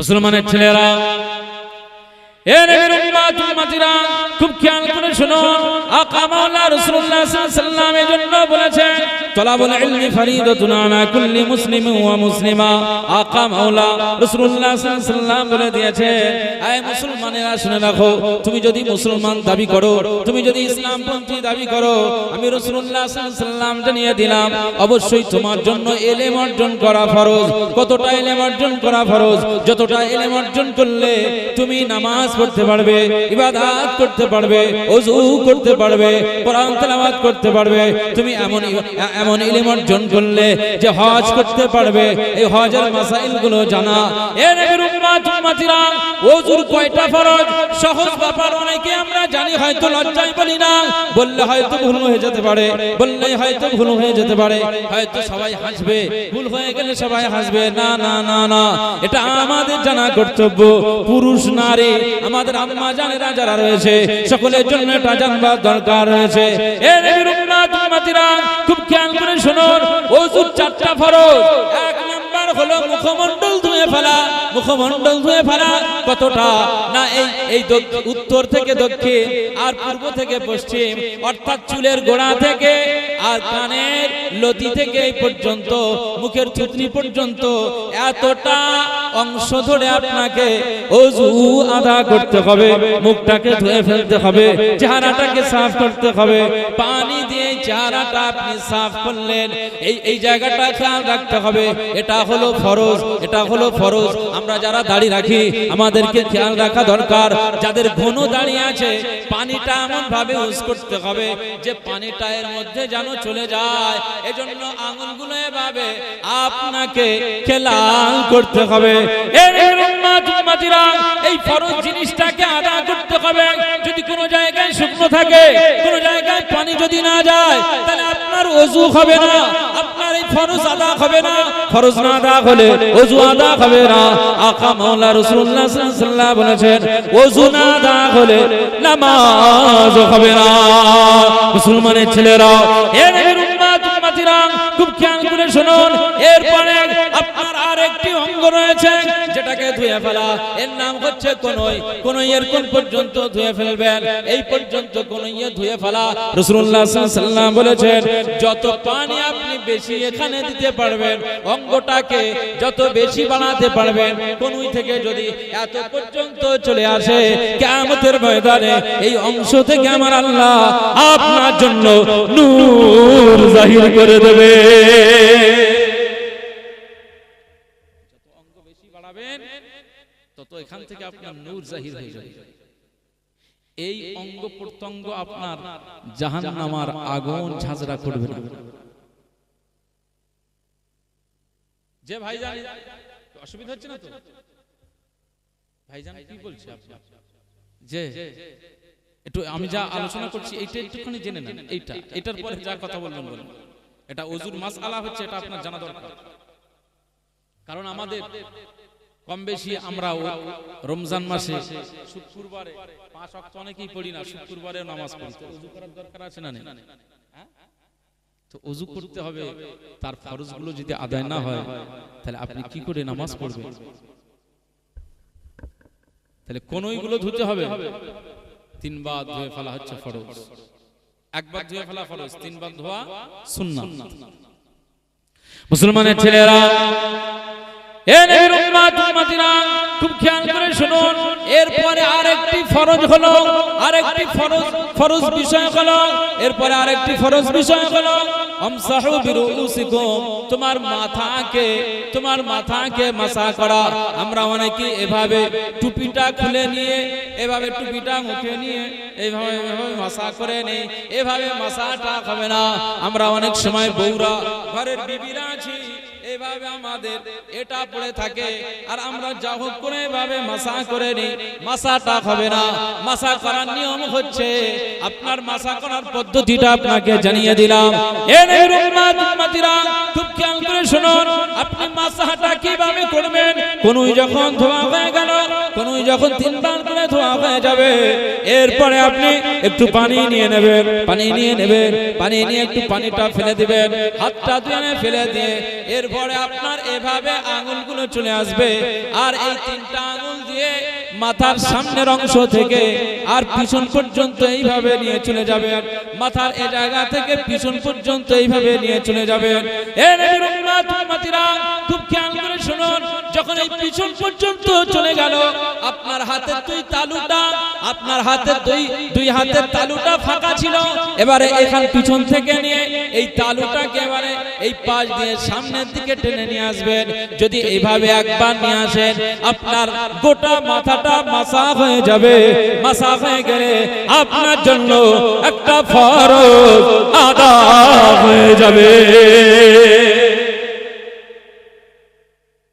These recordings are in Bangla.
মুসলমানের ছেলেরা খুব খেয়াল করে শুনো আকা রসুল্লাহ সাল্লামের জন্য বলেছেন তলাবুল ইলমি ফরিদাতুন আলা কুল্লি মুসলিমিন ওয়া আকা মাওলা রাসূলুল্লাহ সাল্লাল্লাহু আলাইহি ওয়াসাল্লাম বলে দিয়েছেন আয় মুসলমানেরা, শুনে রাখো, তুমি যদি মুসলমান দাবি করো, তুমি যদি ইসলামপন্থী দাবি করো, আমি রাসূলুল্লাহ সাল্লাল্লাহু আলাইহি ওয়াসাল্লাম জানিয়ে দিলাম, অবশ্যই তোমার জন্য এলেম অর্জন করা ফরজ। কতটা এলেম অর্জন করা ফরজ? যতটা এলেম অর্জন করলে তুমি নামাজ পড়তে পারবে, ইবাদত করতে পারবে, ওযু করতে পারবে, কোরআন তেলাওয়াত করতে পারবে। তুমি এমন এমন ইলম অর্জন করলে যে হজ করতে পারবে, এই হজের মাসাইলগুলো জানা। এ নবীর উম্মত, উম্মতিরা ওযুর কয়টা ফরজ? সহজ ব্যাপার, অনেকে আমরা জানি, হয়তো লজ্জায় বলি না। বললে হয়তো ভুল যেতে পারে, বললে হয়তো ভুল যেতে পারে। হয়তো সবাই হাসবে, ভুল গেলে সবাই হাসবে। না না না না, এটা আমাদের জানা কর্তব্য। পুরুষ, নারী, আমাদের আম্মা জানেরা যারা রয়েছে, সকলের জন্য এটা জানবার দরকার রয়েছে। এ নবীর উম্মতিরা খুব খেয়াল করে শোনো ওযুর চারটা ফরজ। এক নাম্বার হলো মুখমণ্ডল ধুয়ে ফেলা, মুখমণ্ডল ধুয়ে ফেলা, কতটা? না, এই এই উত্তর থেকে দক্ষিণ, আর পূর্ব থেকে পশ্চিম, অর্থাৎ চুলের গোড়া থেকে আর কানের লতি থেকে এই পর্যন্ত, মুখের থুতনি পর্যন্ত, এতটা অংশ ধরে আপনাকে অজু আদা করতে হবে, মুখটাকে ধুয়ে ফেলতে হবে, চেহারাটাকে সাফ করতে হবে, পানি দিয়ে চেহারাটা আপনি সাফ করলেন, এই এই জায়গাটা খেয়াল রাখতে হবে, এটা হলো ফরজ, এটা হলো ফরজ আমরা যারা দাড়ি রাখি, আমাদেরকে খেয়াল রাখা দরকার। যাদের ঘন দাড়ি আছে, পানিটা এমন ভাবে ইউজ করতে হবে যে পানিটা এর মধ্যে যেন চলে যায়। এজন্য আঙুলগুলো এভাবে আপনাকে খেলাল করতে হবে। এই ফরজ জিনিসটাকে আদা করতে হবে। যদি কোনো জায়গায় শুকনো থাকে, কোনো জায়গায় পানি যদি না যায়, তাহলে আপনার ওযু হবে না। আপনার এই ফরজ আদা হবে না। ফরজ না আদা হলে ওযু আদা হবে না। আকা মাওলা রাসূলুল্লাহ সাল্লাল্লাহু বলেছেন, ওযু না হলে নামাজ হবে না। মুসলমানের ছেলেরা এর উম্মত উম্মতিরা খুব খেয়াল করে শুনুন। এরপরে অঙ্গ রয়েছে, যেটাকে ধুয়ে ফেলা। এর নাম হচ্ছে কোনই। কোনই এর কোন পর্যন্ত ধুয়ে ফেলবেন, এই পর্যন্ত কোনই ধুয়ে ফেলা। রাসূলুল্লাহ সাল্লাল্লাহু বলেছেন, যত পানি আপনি বেশি এখানে দিতে পারবেন, অঙ্গটাকে যত বেশি বানাতে পারবেন, কোনই থেকে যদি এত পর্যন্ত চলে আসে, কিয়ামতের ময়দানে এই অংশ থেকে আমার আল্লাহ আপনার জন্য নূর জাহির করে দেবে। তত এখান থেকে আপনার নূর জাহির হয়ে যাবে। এই অঙ্গ প্রত্যঙ্গ আপনার জাহান্নামার আগুন ঝাঁঝরা করবে না। যে ভাইজান অসুবিধা হচ্ছে না তো? ভাইজান কি বলছে আপনি যে একটু আমি যা আলোচনা করছি এইটা একটুখানি জেনে নেন এইটা এটার পরে যা কথা বলবেন বলুন। এটা অজুর মাসআলা হচ্ছে এটা আপনার জানা দরকার কারণ আমাদের কম বেশি আমরা রমজান মাসে শুক্রবারে পাঁচ ওয়াক্ত অনেকেই পড়ি না শুক্রবারে নামাজ পড়ি। অজু করার দরকার আছে না? তো অজু করতে হবে তার ফরজগুলো যদি আদায় না হয় তাহলে আপনি কি করে নামাজ পড়বেন? তাহলে কোনইগুলো ধুতে হবে। তিনবার ধুয়ে ফেলা হচ্ছে ফরজ। একবার ধুয়ে ফেলা ফরজ তিনবার ধোয়া সুন্নাত মুসলমানের ছেলেরা খুব খেয়াল করে শুনুন। এরপরে আরেকটি ফরজ হলো, আরেকটি ফরজ ফরজ বিষয় হলো, এরপরে আরেকটি ফরজ বিষয় হলো তোমার মাথাকে তোমার মাথাকে মাসা করা। আমরা অনেকে এভাবে টুপিটা খুলে নিয়ে, এভাবে টুপিটা মুখে নিয়ে এইভাবে এভাবে মাসা করে নেই, এভাবে মাসাটা হবে না। আমরা অনেক সময় বউরা, ঘরের বিবিরা আছি এভাবে আমাদের এটা পড়ে থাকে। আর আমরা যা হোক করে এভাবে মাসা করে নি, মাসাটা হবে না। মাসা করার নিয়ম হচ্ছে, আপনার মাসা করার পদ্ধতিটা আপনাকে জানিয়ে দিলাম। খুব খেয়াল করে শুনুন, আপনি মাসাটা কীভাবে করবেন? কোন যখন ধোয়া হয়ে গেল কোনই যখন তিনবার করে ধোয়া হয়ে যাবে, এরপরে আপনি একটু পানি নিয়ে নেবেন, পানি নিয়ে নেবেন, পানি নিয়ে একটু পানিটা ফেলে দিবেন, হাতটা দুয়ানে ফেলে দিয়ে এরপরে আপনার এভাবে আঙুলগুলো চলে আসবে, আর এই তিনটা আঙুল দিয়ে মাথার সামনের অংশ থেকে আর পিছন পর্যন্ত এইভাবে নিয়ে চলে যাবেন। মাথার এ জায়গা থেকে পিছন পর্যন্ত এইভাবে নিয়ে চলে উম্মতিরা, খুব খেয়াল করে শুনুন, যখন এই পিছন পর্যন্ত চলে গেল, আপনার তালুটা, আপনার দুই দুই হাতের তালুটা ফাঁকা ছিল। এবারে এখান পিছন থেকে নিয়ে এই তালুটাকে এবারে এই পাশ দিয়ে সামনের দিকে টেনে নিয়ে আসবেন। যদি এইভাবে একবার নিয়ে আসেন, আপনার গোটা মাথাটা মাসা হয়ে যাবে মাসা হয়ে গেলে আপনার জন্য একটা ফরজ আদা হয়ে যাবে।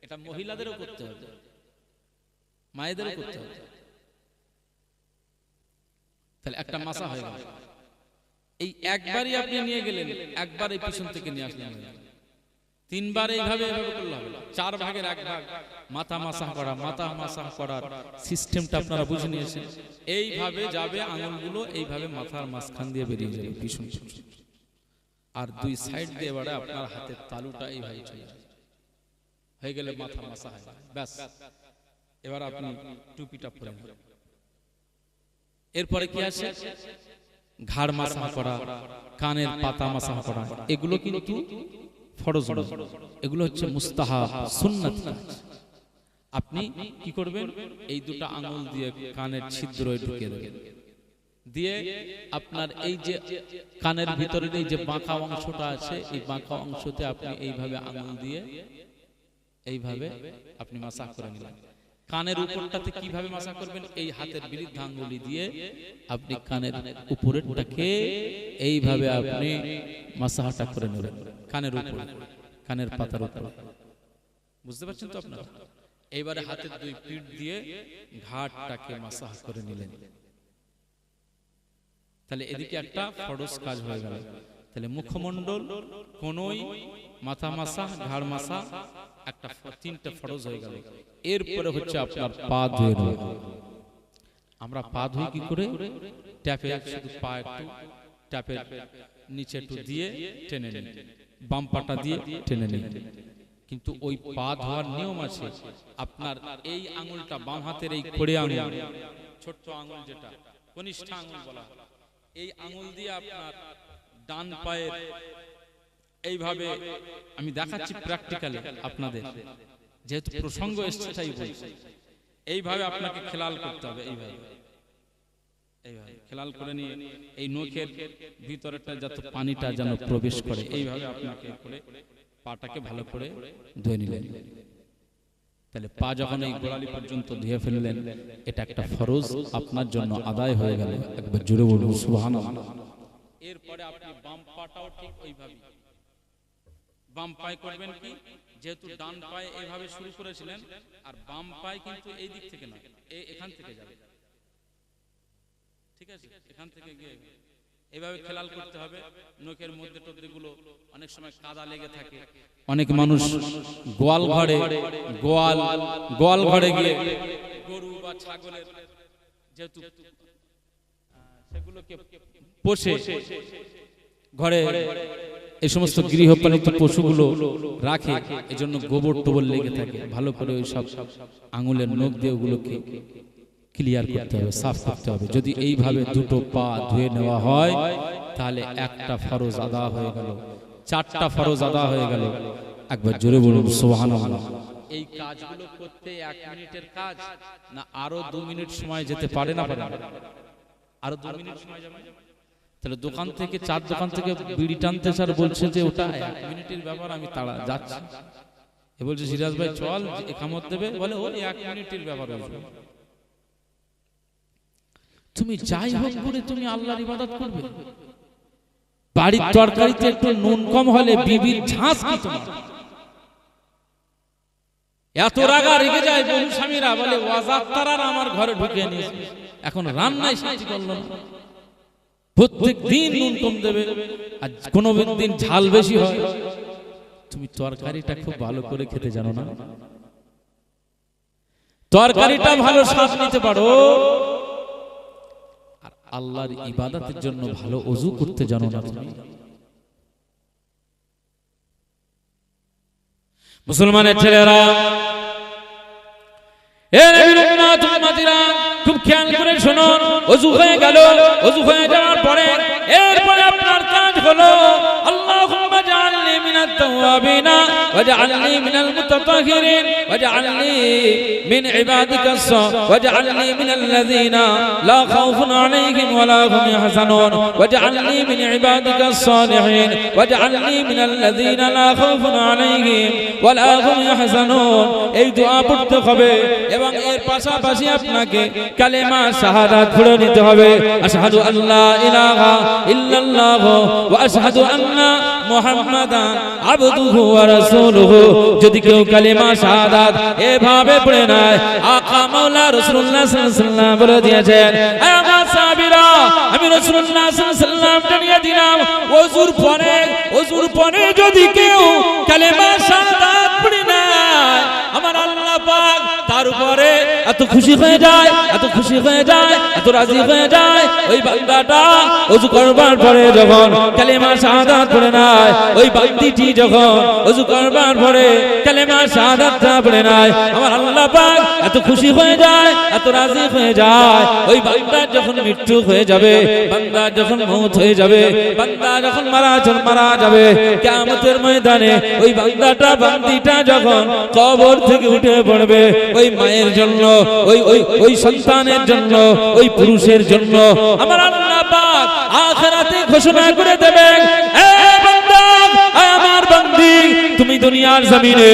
এটা মহিলাদেরও করতে হবে, মায়েদেরও করতে হবে। তাহলে একটা মাসা হয়ে গেল। এই একবারই আপনি নিয়ে গেলেন একবার এই পিছন থেকে নিয়ে আসলেন। তিনবার এইভাবে চার ভাগের এক ভাগ। মাথা মাসা করা, মাথা মাসা করার সিস্টেমটা আপনারা বুঝে নিয়েছেন। এইভাবে যাবে আঙুলগুলো, এইভাবে মাথার মাঝখান দিয়ে বেরিয়ে যাবে, পিছন। আর দুই সাইড দিয়ে এবারে আপনার হাতের তালুটা এইভাবে চলে। হয়ে গেলে মাথা মাসা হয় ব্যাস। এবার আপনি টুপিটা পরে এরপরে কি আছে? ঘাড় মাসা করা, কানের পাতা মাসা করা। এগুলো কিন্তু ফরজ। এগুলো হচ্ছে মুস্তাহা সুন্নাত। আপনি কি করবেন এই দুটো আঙুল দিয়ে কানের ছিদ্র ঢুকিয়ে দেবেন দিয়ে আপনার এই যে কানের ভিতরে এই যে বাঁকা অংশটা আছে, এই বাঁকা অংশতে আপনি এইভাবে আঙুল দিয়ে এইভাবে আপনি মাসাহ করে নিলেন কানের উপরটাতে কীভাবে মাসা করবেন? এই হাতের বিরুদ্ধ আঙ্গুলি দিয়ে আপনি কানের উপরেরটাকে এইভাবে আপনি মাসাহাটা করে নেবেন। কানের উপরে কানের পাতার উপরে। বুঝতে পারছেন তো আপনারা? এইবারে হাতের দুই পিঠ দিয়ে ঘাটটাকে মাসাহ করে নিলেন। তাহলে এদিকে একটা ফরজ কাজ হয়ে গেল। তাহলে মুখমণ্ডল, কোনই মাথা মাসা ঘাড় মাসা একটা তিনটা ফরজ হয়ে গেল। এরপরে হচ্ছে আপনার পা ধুয়ে। আমরা পা ধুই কি করে? ট্যাপে শুধু পা একটু ট্যাপের নিচে একটু দিয়ে টেনে নিন বাম পাটা দিয়ে টেনে নিন কিন্তু ওই পা ধোয়ার নিয়ম আছে, আপনার এই আঙুলটা বাম হাতের এই খড়ে আঙুল, ছোট্ট আঙুল যেটা, কনিষ্ঠ আঙুল বলা এই আঙুল দিয়ে আপনার ডান পায়ের এইভাবে আমি দেখাচ্ছি প্র্যাকটিক্যালি আপনাদের। যেহেতু প্রসঙ্গ এসছে তাই বলছি এইভাবে আপনাকে খেলাল করতে হবে, এইভাবে। খেলাল করে নিয়ে এই নখের ভিতরেটা যাতে পানিটা যেন প্রবেশ করে, এইভাবে আপনাকে করে পাটাকে ভালো করে ধুয়ে নিলেন। তাহলে পা যখন এই গোড়ালি পর্যন্ত ধুয়ে ফেললেন, এটা একটা ফরজ, আপনার জন্য আদায় হয়ে গেল। একবার জুড়ে বলুন, সুবহানাল্লাহ। এরপরে আপনি বাম পাটাও ঠিক ওইভাবে বাম পায়ে করবেন কি? যেহেতু ডান পায়ে এইভাবে শুরু করেছিলেন আর বাম পায়ে কিন্তু এই দিক থেকে না এখান থেকে যাবে। ঠিক আছে? এখান থেকে গিয়ে এইভাবে খেলাল করতে হবে। নখের মধ্যে টদ্দে গুলো অনেক সময় কাদা লেগে থাকে। অনেক মানুষ গোয়াল ঘরে গোয়াল গোয়াল ঘরে গিয়ে গরু বা ছাগলের যেহেতু সেগুলোকে পোষে ঘরে এই সমস্ত গৃহপালিত পশুগুলো রাখে এজন্য গোবর টোবর লেগে থাকে। ভালো করে ওই সব আঙুলের নখ দিয়ে ওগুলোকে ক্লিয়ার করতে হবে সাফ করতে হবে। যদি এইভাবে দুটো পা ধুয়ে নেওয়া হয় তাহলে একটা ফরজ আদা হয়ে গেল। চারটা ফরজ আদা হয়ে গেল। একবার জোরে বলুন সুবহানাল্লাহ। এই কাজগুলো করতে এক মিনিটের কাজ না আরও দু মিনিট সময় যেতে পারে না পারে? না? আরও দু মিনিট সময় যাবে? তাহলে দোকান থেকে চার দোকান থেকে বিড়ি টানতে স্যার বলছে যে ওটা এক মিনিটের ব্যাপার আমি তাড়া যাচ্ছি। এ বলছে সিরাজ ভাই চল একামত দেবে। বলে ওই এক মিনিটের ব্যাপার বলবে তুমি যাই হোক করে তুমি আল্লাহর ইবাদত করবে। বাড়ির তরকারিতে একটু নুন কম হলে বিবির ঝাঁস কি তোমার? এত রাগা রেগে যায় বহু স্বামীরা বলে ওয়াজাত তারার আমার ঘরে ঢুকে নিয়েছে। এখন রান্নায় শান্তি করল না। প্রত্যেক দিন নুন কম দেবে। আর কোনো দিন ঝাল বেশি হয়। তুমি তরকারিটা খুব ভালো করে খেতে জানো না। তরকারিটা ভালো স্বাদ নিতে পারো। আল্লাহর ইবাদতের জন্য ভালো অজু করতে জানো না তুমি। মুসলমানের ছেলেরা, এ উম্মত উম্মতিরা খুব খেয়াল করে শোনো, অজু হয়ে গেল, অজু হয়ে যাওয়ার পরে এরপরে আপনার কাজ হলো জাআলনি মিনাত তাওয়াবিনা ওয়াজআলনি মিনাল মুতাতাহহিরিন ওয়াজআলনি মিন ইবাদিকাস ওয়াজআলনি মিনাল্লাযিনা লা খাউফুন আলাইহিম ওয়ালা হুম ইয়াহজানুন ওয়াজআলনি মিন ইবাদিকাস সালিহিন ওয়াজআলনি মিনাল্লাযিনা লা খাউফুন আলাইহিম ওয়ালা হুম ইয়াহজানুন এই দোয়া পড়তে হবে এবং এর পাশাপাশি আপনাকে কালেমা শাহাদাত পড়ে নিতে হবে আশহাদু আল্লাহ ইলাহা ইল্লাল্লাহ ওয়া আশহাদু আন্না মুহাম্মাদান আবদুহু ওয়া রাসূলুহু। যদি কেউ কালেমা শাহাদাত এভাবে পড়ে নেয় আকা মাওলা রাসূলুল্লাহ সাল্লাল্লাহু আলাইহি ওয়াসাল্লাম বলে দিয়েছেন আমার আমি রাসূলুল্লাহ সাল্লাল্লাহু আলাইহি ওয়াসাল্লাম জানিয়ে দিলাম। ওযুর পরে ওযুর পরে যদি কেউ কালেমা শাহাদাত এত খুশি হয়ে যায়, এত খুশি হয়ে যায়, এত রাজি হয়ে যায়। ওই বান্দাটা ওযু করবার পরে যখন কালেমা শাহাদাত পড়ে নাই ওই বান্দিটি যখন ওযু করবার পরে কালেমা শাহাদাতটা পড়ে নাই আমার আল্লাহ পাক এত খুশি হয়ে যায়, এত রাজি হয়ে যায়। ওই বান্দার যখন মৃত্যু হয়ে যাবে, বান্দা যখন মৌত হয়ে যাবে, বান্দা যখন মারা যখন মারা যাবে, কিয়ামতের ময়দানে ওই বান্দাটা, বান্দিটা যখন কবর থেকে উঠে পড়বে, ওই মায়ের জন্য ওই ওই ওই সন্তানের জন্য, ওই পুরুষের জন্য আমার আল্লাহ পাক ঘোষণা করে দেবেন তুমি দুনিয়ার জমিনে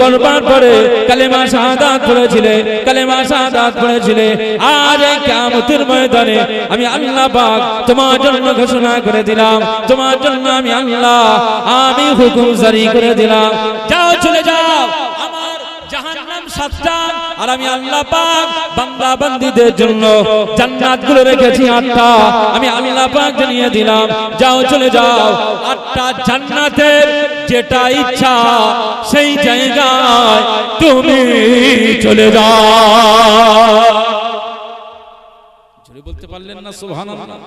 করবার পরে কালেমা শাহাদাত পড়েছিলে, কালেমা শাহাদাত পড়েছিলে। আজ এই কিয়ামতের ময়দানে আমি আল্লাহ পাক তোমার জন্য ঘোষণা করে দিলাম, তোমার জন্য আমি আল্লাহ, আমি হুকুম জারি করে দিলাম। যাও, চলে যাও। আমার জাহান্নাম সাতটা আর আমি আল্লাহ পাক বান্দা বান্দীদের জন্য জান্নাতগুলো রেখেছি আটটা। আমি আল্লাহ পাক জানিয়ে দিলাম, যাও চলে যাও। আটটা জান্নাতের যেটা ইচ্ছা সেই জায়গায় তুমি চলে যাও। বলতে পারলেন না, সুবহানাল্লাহ।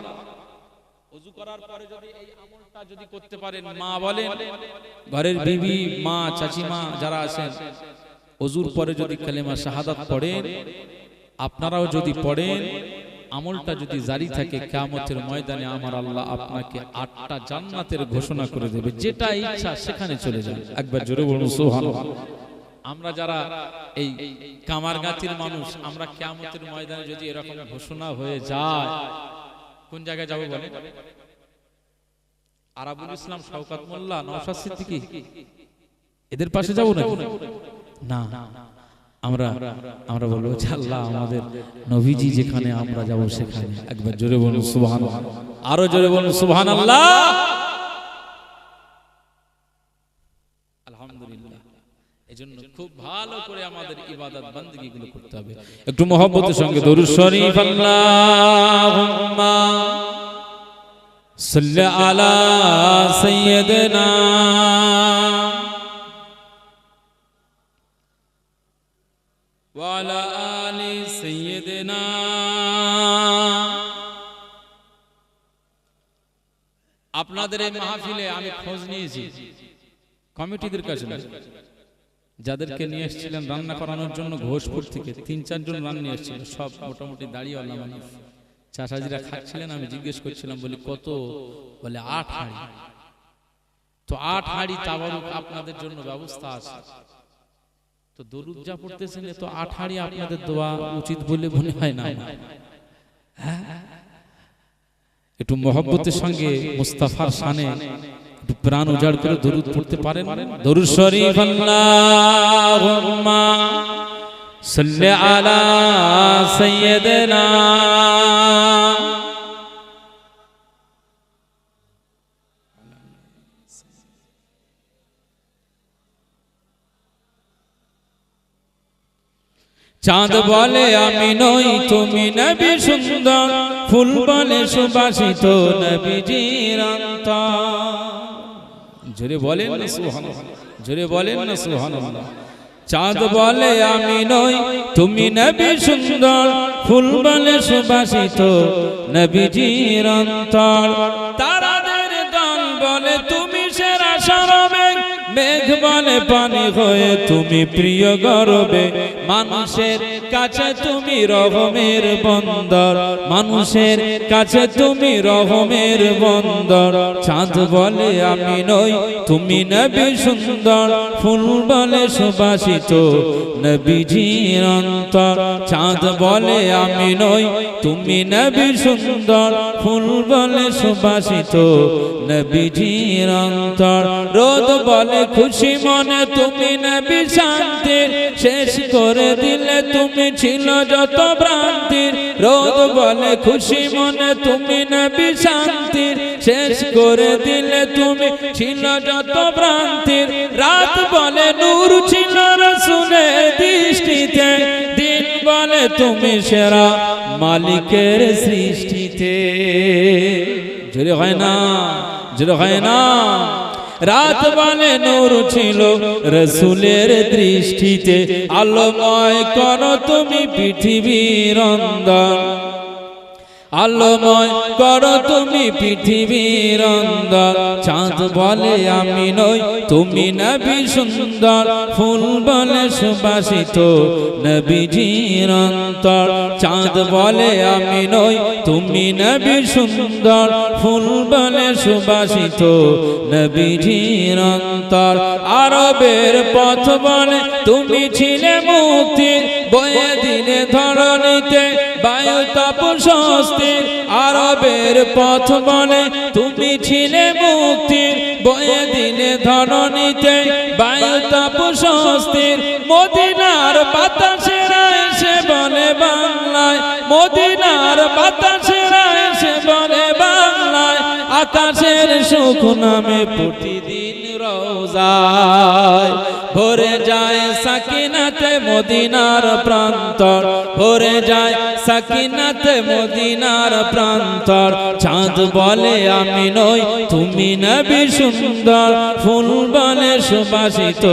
ওযু করার পরে যদি এই আমলটা যদি করতে পারেন, মা বলেন, ঘরের বিবি, মা, চাচিমা যারা আছেন অজুর পরে যদি কালেমা শাহাদাত পড়েন আপনারাও যদি পড়েন আমলটা যদি জারি থাকে কিয়ামতের ময়দানে আমার আল্লাহ আপনাকে আটটা জান্নাতের ঘোষণা করে দেবে। যেটা ইচ্ছা সেখানে চলে যাবে। একবার জোরে বলুন সুবহানাল্লাহ। আমরা যারা এই কামারগাতির মানুষ আমরা কিয়ামতের ময়দানে যদি এরকম ঘোষণা হয়ে যায় কোন জায়গায় যাব বলে আরাবুল ইসলাম শওকাত মোল্লা নওশাদ সিদ্দিকী। এদের পাশে যাব না না আমরা আমরা বলব আল্লাহ আমাদের নবীজি যেখানে আমরা যাব সেখানে। একবার জোরে বলুন সুবহান আরও জোরে বলুন সুবহান আল্লাহ আলহামদুলিল্লাহ। এজন্য খুব ভালো করে আমাদের ইবাদত বান্দিগি করতে হবে। একটু মহব্বতের সঙ্গে দরুদ শরীফ আল্লাহুম্মা। সাল্লি আলা সাইয়্যিদিনা وعلى آل سيدنا আপনাদের এই মাহফিলে আমি খোঁজ নিয়েছি কমিটিদের কাছে না। যাদেরকে নিয়ে এসেছিলেন রান্না করানোর জন্য ঘোষপুর থেকে তিন চারজন রান নিয়ে এসেছিল সব মোটামুটি দাঁড়িয়েওয়ালা মানুষ চাষাজিরা খাচ্ছিলেন আমি জিজ্ঞেস করছিলাম বলি কত বলে আট হাড়ি তো আট হাড়ি তাবারুক আপনাদের জন্য ব্যবস্থা আছে তো দরুদ যা পড়তেছেন এত তো আঠাড়ি আপনাদের দোয়া উচিত বলে মনে হয় না হ্যাঁ? একটু মহব্বতের সঙ্গে মুস্তাফার সানে একটু প্রাণ উজাড় করে দরুদ পড়তে পারেন দরুদ শরীফ আল্লাহুম্মা সাল্লি আলা সাইয়্যিদিনা চাঁদ বলে আমি নই তুমি নবী সুন্দর। ফুল বলে সুবাসিত নবীজির অন্তর জোরে বলেন না সুবহানাল্লাহ। জোরে বলেন না সুবহানাল্লাহ। চাঁদ বলে আমি নই তুমি নবী সুন্দর। ফুল বলে সুবাসিত নবীজির অন্তর তারাদের পানি হয়ে তুমি প্রিয় গরবে। মানুষের কাছে তুমি রহমের বন্দর। মানুষের কাছে তুমি রহমের বন্দর। চাঁদ বলে আমি নই, তুমি নবী সুন্দর। ফুল বলে সুবাসিত নবীজির অন্তর। চাঁদ বলে আমি নই, তুমি নবী সুন্দর। ফুল বলে সুবাসিত নবীজির অন্তর। রোদ বলে খুশি মনে তুমি নবী শান্তির, শেষ করে দিলে তুমি ছিল যত ভ্রান্তির। রোদ বলে খুশি মনে তুমি নবী শান্তির, শেষ করে দিলে তুমি ছিল যত ভ্রান্তির। রাত বলে নূর ছিল রসুলের দৃষ্টিতে, দিন বলে তুমি সেরা মালিকের সৃষ্টিতে। হয় না হয় না। রাত বানে নূর ছিল রসুলের দৃষ্টিতে। আলোময় করো তুমি পৃথিবীর অন্দর আলোময় করো তুমি পৃথিবীর অন্দর। চাঁদ বলে আমি নই, তুমি নবী সুন্দর। ফুল বলে সুবাসিত নবীজির অন্তর। চাঁদ বলে আমি নই, তুমি নবী সুন্দর। ফুল বলে সুবাসিত নবীজির অন্তর। আরবের পথ বলে তুমি ছিলে মুক্তি বয়ে দিনে তাপ স্বস্তির আরবের পথ বলে তুমি ছিলে মুক্তির বয়ে দিনে ধরণীতে বায়ু তাপ স্বস্তির মদিনার বাতাসেরা এসে বলে বাংলায়, মদিনার বাতাসেরা এসে বলে বাংলায়, আকাশের সুখ নামে প্রতিদিন রোজায়। ভরে যায় সাকিনাতে মদিনার প্রান্তর, ভরে যায় সাকিনাতে মদিনার প্রান্তর। চাঁদ বলে আমি নই, তুমি নবী সুন্দর। ফুল বলে সুবাসিত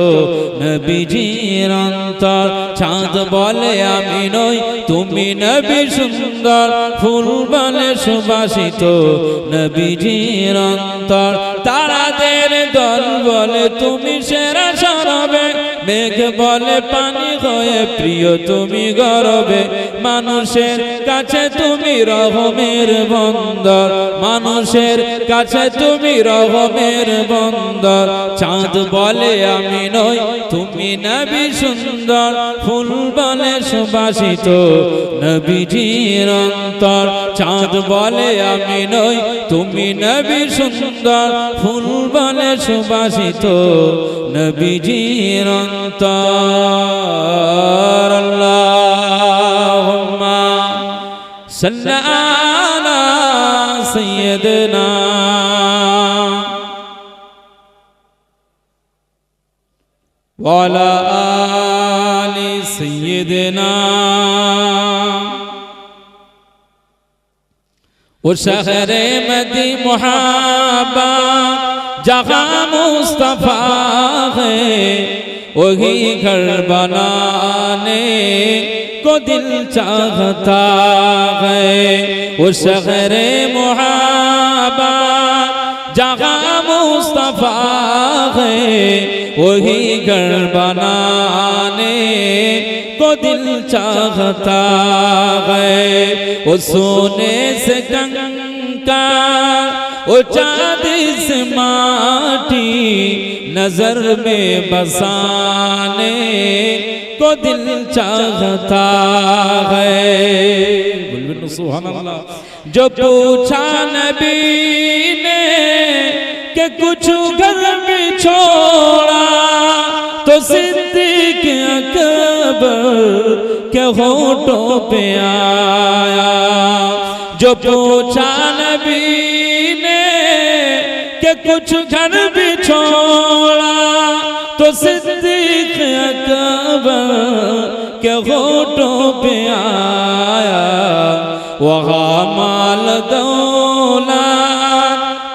নবীজির অন্তর। চাঁদ বলে আমি নই, তুমি নবী সুন্দর। ফুল বলে সুবাসিত নবীজির অন্তর। তারাদের দল বলে তুমি সেরা মেঘ বলে পানি হয়ে প্রিয়, তুমি গরবে। মানুষের কাছে তুমি রহমের বন্দর। মানুষের কাছে তুমি রহমের বন্দর। চাঁদ বলে আমি নই, তুমি নবী সুন্দর। ফুল বলে সুবাসিত নবীজির অন্তর। চাঁদ বলে আমি নই, তুমি নবী সুন্দর। ফুল বলে সুবাসিত نبي جيران تار اللهم صل على سيدنا وعلى آل سيدنا وشهر مدي محبات جہاں مصطفیٰ ہے، وہی گھر بنانے کو دل چاہتا ہے۔ وہ شہر محابا جہاں مصطفیٰ ہے، وہی گھر بنانے کو دل چاہتا ہے۔ وہ سونے سے کنکا وہ چاند سے ماٹی نظر میں بسانے کو دل چاہتا ہے۔ بلبل سبحان اللہ جو پوچھا نبی نے کہ کچھ گھر میں چھوڑا تو صدیق اکبر کے ہوٹوں پہ آیا۔ جو پوچھا نبی نے کہ کچھ گھر بھی چھوڑا تو صدیق اکبر کے غوٹوں پہ آیا وہا مال دولا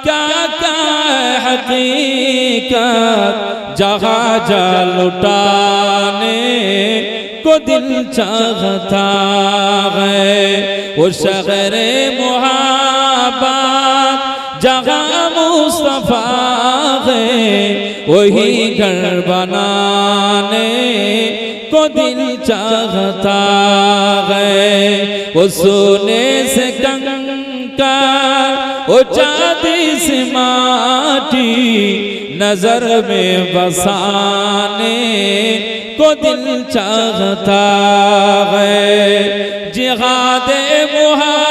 کیا کیا حقیقت؟ جہا جا لٹانے کو دل چاہتا ہے وہ شہر وہی گھر بنانے کو دل چاہتا ہے۔ وہ سونے سے کنکا وہ چاندی سے ماٹی نظر میں بسانے کو دل چاہتا ہے۔ جہاد محمد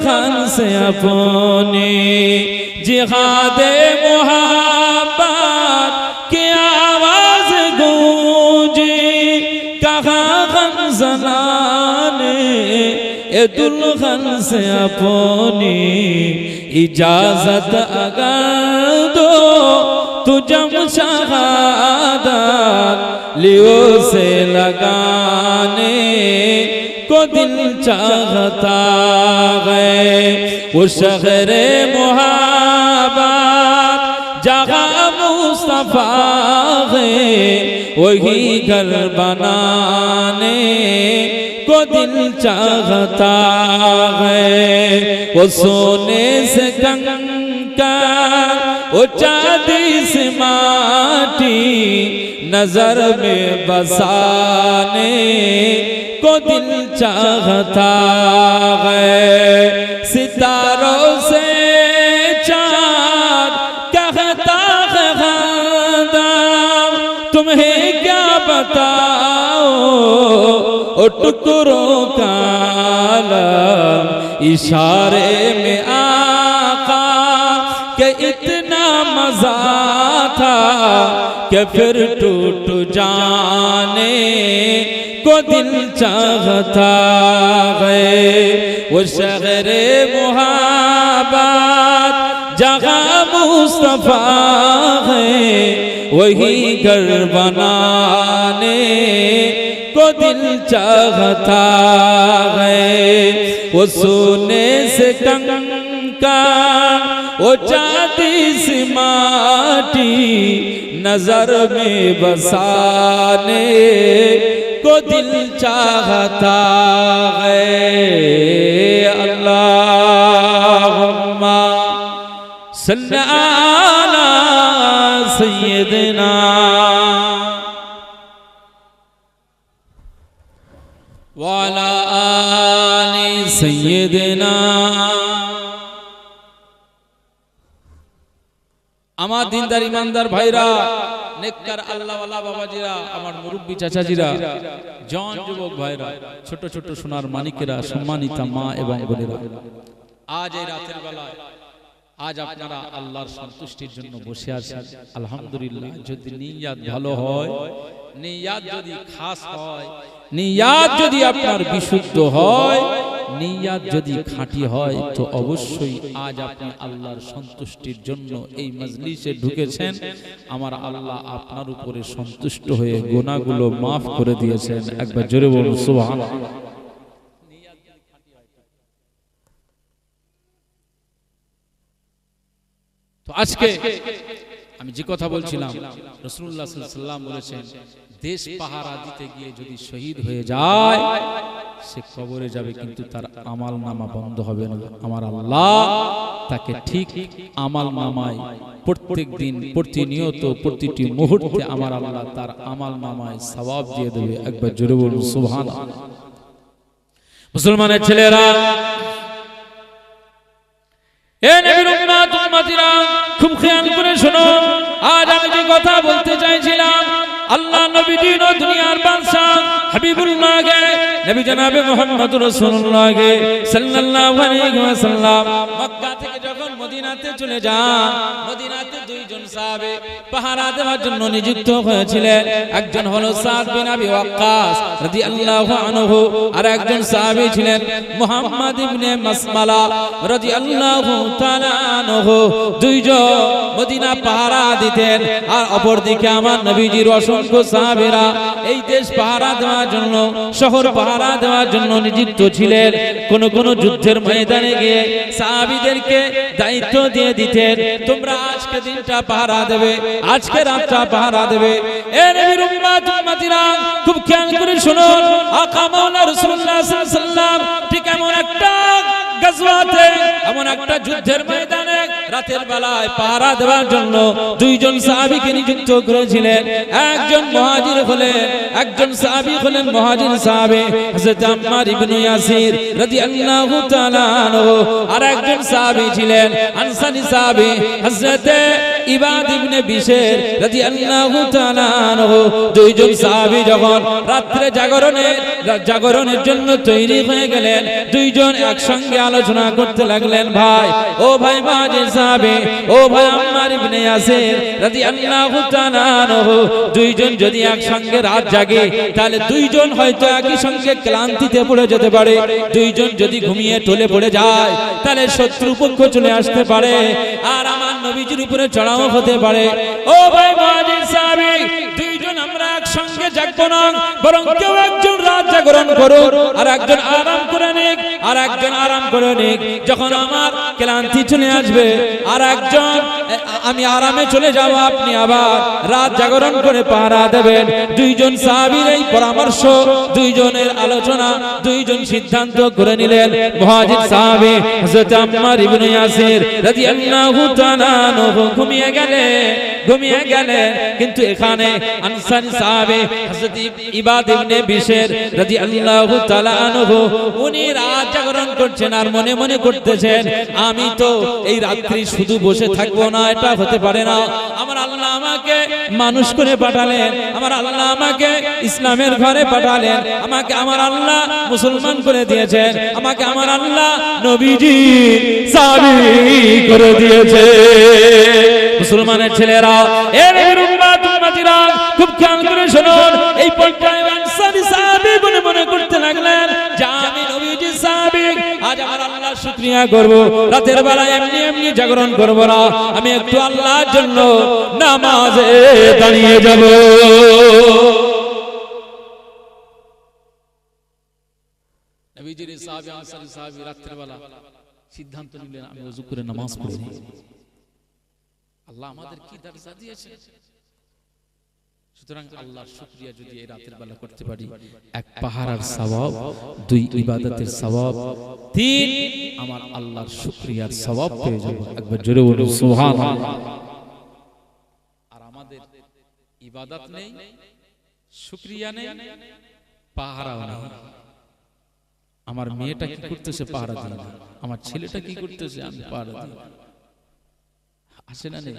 سخن سے اپنی جہاد محبت کی آواز گونجی، کہاں غن زنانے اے دلہن سے اپنی اجازت اگر دو، تو جم شہادت لیو سے لگانے को दिल चाहता है वो शहर मुहाबत जगह मुस्तफा है वही घर बनाने को दिल चाहता है वो सोने से कंकर वो चांदी से माटी نظر میں بسانے کو دل چاہتا ہے۔ ستاروں سے چاند کہتا ہے تمہیں کیا بتاؤ ٹکروں کا اشارے میں آقا کہ اتنا مزہ تھا۔ کہ پھر ٹوٹ جانے کو دل چاہتا ہے وہ شہر محابات جگہ مصطفیٰ ہے وہی گھر بنانے کو دل چاہتا ہے وہ سونے سے کنکا وہ چاہتی سی ماتی نظر میں بسانے کو دل چاہتا ہے۔ اللہم صلی اللہ سیدنا আমার দিনদার ইমানদার ভাইরা নেককার আল্লাহওয়ালা বাবাজিরা আমার মুরব্বী চাচাজিরা জন যুবক ভাইরা ছোট ছোট সোনার মানিকেরা সম্মানিতা মা এবং বোনেরা। আজ এই রাতের বেলায় আজ আপনারা আল্লাহর সন্তুষ্টির জন্য বসে আছেন। আলহামদুলিল্লাহ যদি নিয়াত ভালো হয় নিয়াত যদি খাস হয় নিয়াত যদি আপনার বিশুদ্ধ হয় নিয়াত যদি খাঁটি হয়, তো অবশ্যই আজ আপনি আল্লাহর সন্তুষ্টির জন্য এই মজলিসে ঢুকেছেন। আমার আল্লাহ আপনার উপরে সন্তুষ্ট হয়ে গোনাগুলো মাফ করে দিয়েছেন। একবার জোরে বলুন সুবহান তো আজকে আমি যে কথা বলছিলাম রসুল্লাহ বলেছেন দেশ পাহারা দিতে গিয়ে যদি শহীদ হয়ে যায় সে কবরে যাবে কিন্তু তার আমাল নামা বন্ধ হবে না। আমার আল্লাহ তাকে ঠিক আমাল নামায় প্রত্যেক দিন প্রতিনিয়ত প্রতিটি মুহূর্তে আমার আল্লাহ তার আমাল নামায় সবাব দিয়ে দেবে। একবার জোরে বলুন সুবহান। মুসলমানের ছেলেরা এ নবীর উম্মত উম্মতিরা খুব খেয়াল করে শোনো। আল্লাহ নবী দিন ও দুনিয়ার বাদশা হাবিবুল্লাহ গে নবী জনাবে মুহাম্মদ রাসূলুল্লাহ গে সাল্লাল্লাহু আলাইহি ওয়াসাল্লাম। মক্কা থেকে যখন মদিনাতে চলে যান, মদিনাতে আর ছিলেন আমার নবীজির অসংখ্য এই দেশ পাহারা দেওয়ার জন্য, শহর পাহারা দেওয়ার জন্য নিযুক্ত ছিলেন। কোন কোন যুদ্ধের ময়দানে গিয়ে সাহাবীদেরকে দায়িত্ব দিয়ে দিতেন, তোমরা দিনটা পাহারা দেবে, আজকে রাতটা পাহারা দেবে। এ খুব খেয়াল করে আকা ঠিক এমন একটা এমন একটা যুদ্ধের ময়দানে রাতের বেলায় পাহারা দেওয়ার জন্য দুইজন সাহাবিকে নিযুক্ত করেছিলেন। একজন মহাজির হলেন, একজন সাহাবি হলেন মহাজির সাহাবী, হযরত আম্মার ইবনে ইয়াসির রাদিয়াল্লাহু তাআলা আর একজন সাহাবী ছিলেন আনসারী সাহাবী, হযরত জাগরণের জন্য তৈরি হয়ে গেলেন, দুইজন একসঙ্গে আলোচনা করতে লাগলেন, ভাই, ও ভাই ও ভাই দুইজন যদি একসঙ্গে রাত জাগে, তাহলে দুইজন হয়তো একই সঙ্গে ক্লান্তিতে পড়ে যেতে পারে। দুইজন যদি ঘুমিয়ে টলে পড়ে যায়, তাহলে শত্রু পক্ষ চলে আসতে পারে। আর আমার নবীজির উপরে চড়াও হতে পারে। ও ভাই মহাজির সাহেব, দুইজন আমরা একসঙ্গে জাগবো না, বরং কেউ একজন রাত জাগরণ করুক, আর একজন আরাম করে নিক, আর একজন আরাম করে নিক। যখন আমার ক্লান্তি চলে আসবে, আর একজন আমি আরামে চলে যাব, আপনি আবার রাত জাগরণ করে পাহারা দেবেন। দুইজন সাহাবীর এই পরামর্শ, দুইজনের আলোচনা, দুইজন সিদ্ধান্ত করে নিলেন। মুহাজির সাহাবী হযরত আম্মার ইবনে ইয়াসির রাদিয়াল্লাহু তাআলা ঘুমিয়ে গেলেন। ঘুমিয়ে গেলেন কিন্তু এখানে আনসারী সাহাবী হযরত ইবাদ ইবনে বিশের রাদিয়াল্লাহু তাআলা আনহু, উনি রাত জাগরণ করছেন আর মনে মনে করতেছেন, আমি তো এই রাত্রি শুধু বসে থাকব না, এটা হতে পারে না। আমার আল্লাহ আমাকে মানুষ করে পাঠালেন, আমার আল্লাহ আমাকে ইসলামের ঘরে পাঠালেন, আমাকে আমার আল্লাহ মুসলমান করে দিয়েছেন, আমাকে আমার আল্লাহ নবীজি সাবি করে দিয়েছে। মুসলমানের ছেলেরা এর খুব খেয়াল করে শুনুন। এই পর্যায়ে আনসারী মনে করতে লাগলেন নবীজি আজ আমার আল্লাহর শুকরিয়া করব। রাতের বেলায় এমনি এমনি জাগরণ করব না, আমি একটু আল্লাহর জন্য নামাজে দাঁড়িয়ে যাব। নবীজির আনসারী রাতের বেলা সিদ্ধান্ত নিলেন, আমি ওযু করে নামাজ পড়ি আল্লাহ আমাদের কি দরজা দিয়েছে? সুতরাং আল্লাহর শুকরিয়া যদি এই রাতের বেলা করতে পারি। এক পাহারার সওয়াব, দুই ইবাদতের সওয়াব, তিন আমার আল্লাহর শুকরিয়ার সওয়াব পেয়ে যাব। একবার জোরে বলুন, সুবহানাল্লাহ। আর আমাদের ইবাদত নেই, শুকরিয়া নেই, পাহারাও নেই। আমার মেয়েটা কি করতেছে পাহারা দিয়ে? আমার ছেলেটা কি করতেছে? আমি পাহারা দিই আসে না নেই।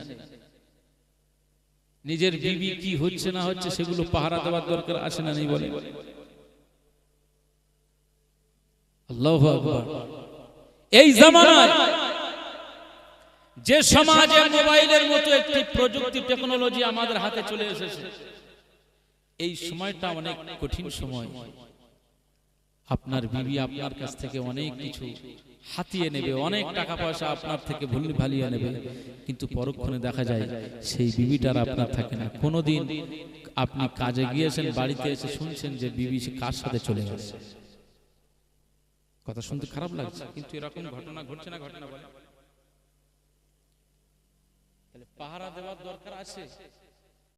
নিজের বিবি কি হচ্ছে না হচ্ছে সেগুলো পাহারা দেওয়ার দরকার আসে না নেই বলে। আল্লাহু এই জামানায় যে সমাজে মোবাইলের মতো একটি প্রযুক্তি টেকনোলজি আমাদের হাতে চলে এসেছে এই সময়টা অনেক কঠিন সময়। আপনার বিবি আপনার কাছ থেকে অনেক কিছু হাতিয়ে নেবে। অনেক টাকা পয়সা আপনার থেকে ভুল ভালিয়ে নেবে। কিন্তু পরক্ষণে দেখা যায় সেই বিবিটার আপনার থাকে না। কোনোদিন আপনি কাজে গিয়েছেন বাড়িতে এসে শুনছেন যে বিবি কার সাথে চলে গেছে। কথা শুনতে খারাপ লাগছে। কিন্তু এরকম ঘটনা ঘটছে না ঘটনা বলে। পাহারা দেওয়ার দরকার আছে?